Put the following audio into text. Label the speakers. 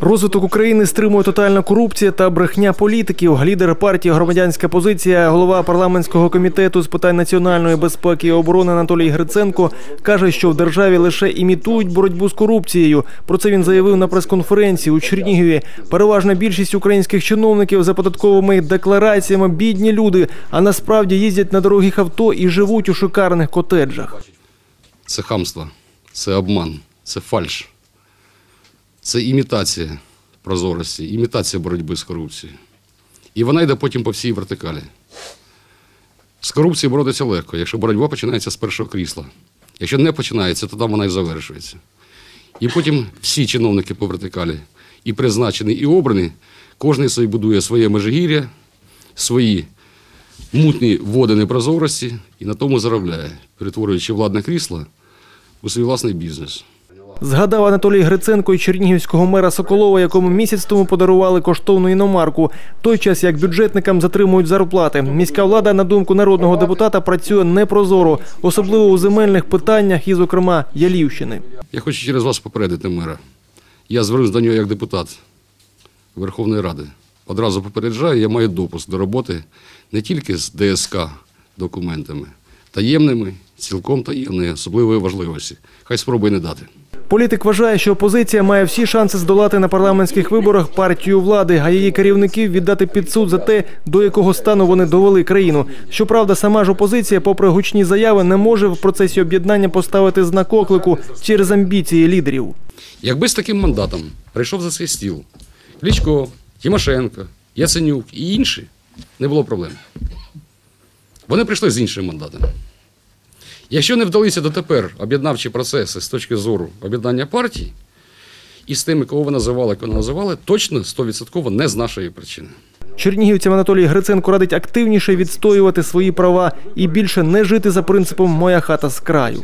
Speaker 1: Розвиток України стримує тотальна корупція та брехня політиків. Лідер партії Громадянська позиція, голова парламентського комітету з питань національної безпеки і оборони Анатолій Гриценко каже, що в державі лише імітують боротьбу з корупцією. Про це він заявив на прес-конференції у Чернігові. Переважна більшість українських чиновників за податковими деклараціями бідні люди, а насправді їздять на дорогих авто і живуть у шикарних котеджах.
Speaker 2: Це хамство, це обман, це фальш, це імітація прозорості, імітація боротьби з корупцією. І вона йде потім по всій вертикалі. З корупцією боротися легко, якщо боротьба починається з першого крісла. Якщо не починається, то там вона і завершується. І потім всі чиновники по вертикалі, і призначені, і обрані, кожен собі будує своє межигір'я, свої мутні води непрозорості і на тому заробляє, перетворюючи владне крісло у свій власний бізнес.
Speaker 1: Згадав Анатолій Гриценко і чернігівського мера Соколова, якому місяць тому подарували коштовну іномарку. Той час як бюджетникам затримують зарплати. Міська влада, на думку народного депутата, працює непрозоро, особливо у земельних питаннях і, зокрема, Ялівщини.
Speaker 2: Я хочу через вас попередити мера. Я звернусь до нього як депутат Верховної Ради. Одразу попереджаю, я маю допуск до роботи не тільки з ДСК документами, таємними, цілком таємної, особливої важливості. Хай спробує не дати.
Speaker 1: Політик вважає, що опозиція має всі шанси здолати на парламентських виборах партію влади, а її керівників віддати під суд за те, до якого стану вони довели країну. Щоправда, сама ж опозиція, попри гучні заяви, не може в процесі об'єднання поставити знак оклику через амбіції лідерів.
Speaker 2: Якби з таким мандатом прийшов за цей стіл Кличко, Тимошенко, Яценюк і інші, не було проблем. Вони прийшли з іншим мандатом. Якщо не вдалися дотепер об'єднавчі процеси з точки зору об'єднання партій, і з тими, кого ви називали, кого називали, точно 100% не з нашої причини.
Speaker 1: Чернігівцям Анатолій Гриценко радить активніше відстоювати свої права і більше не жити за принципом Моя хата з краю.